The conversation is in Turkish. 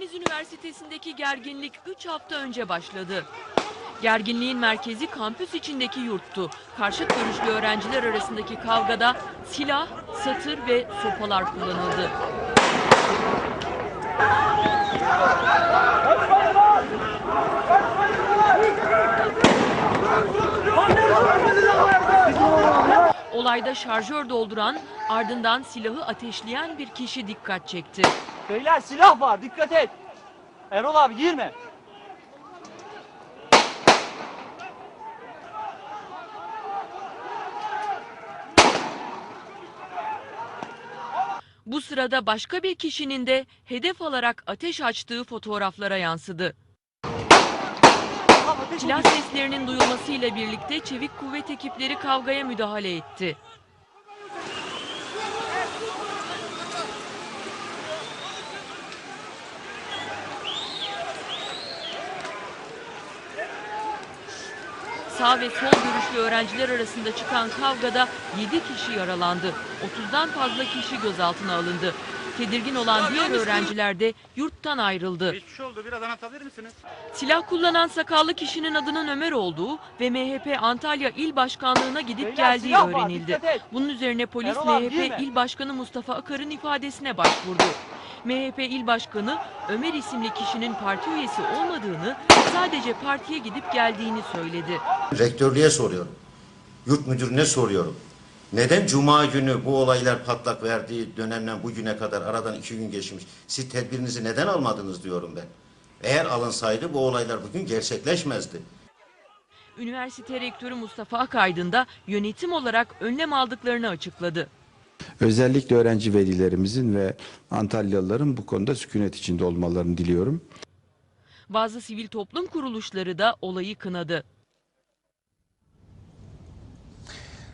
Üniversitesi'ndeki gerginlik 3 hafta önce başladı. Gerginliğin merkezi kampüs içindeki yurttu. Karşıt görüşlü öğrenciler arasındaki kavgada silah, satır ve sopalar kullanıldı. Olayda şarjör dolduran, ardından silahı ateşleyen bir kişi dikkat çekti. Beyler silah var dikkat et. Erol abi girme. Bu sırada başka bir kişinin de hedef alarak ateş açtığı fotoğraflara yansıdı. Silah seslerinin duyulmasıyla birlikte çevik kuvvet ekipleri kavgaya müdahale etti. Sağ ve sol görüşlü öğrenciler arasında çıkan kavgada 7 kişi yaralandı. 30'dan fazla kişi gözaltına alındı. Tedirgin olan diğer öğrenciler de yurttan ayrıldı. Geçmiş oldu. Biraz anlatabilir misiniz? Silah kullanan sakallı kişinin adının Ömer olduğu ve MHP Antalya İl Başkanlığı'na gidip Beyler, geldiği öğrenildi. Bunun üzerine polis MHP. İl Başkanı Mustafa Akar'ın ifadesine başvurdu. MHP İl Başkanı Ömer isimli kişinin parti üyesi olmadığını, sadece partiye gidip geldiğini söyledi. Rektörlüğe soruyorum. Yurt müdürüne soruyorum. Neden cuma günü bu olaylar patlak verdiği dönemden bugüne kadar aradan iki gün geçmiş. Siz tedbirinizi neden almadınız diyorum ben. Eğer alınsaydı bu olaylar bugün gerçekleşmezdi. Üniversite Rektörü Mustafa Akaydın da yönetim olarak önlem aldıklarını açıkladı. Özellikle öğrenci velilerimizin ve Antalyalıların bu konuda sükunet içinde olmalarını diliyorum. Bazı sivil toplum kuruluşları da olayı kınadı.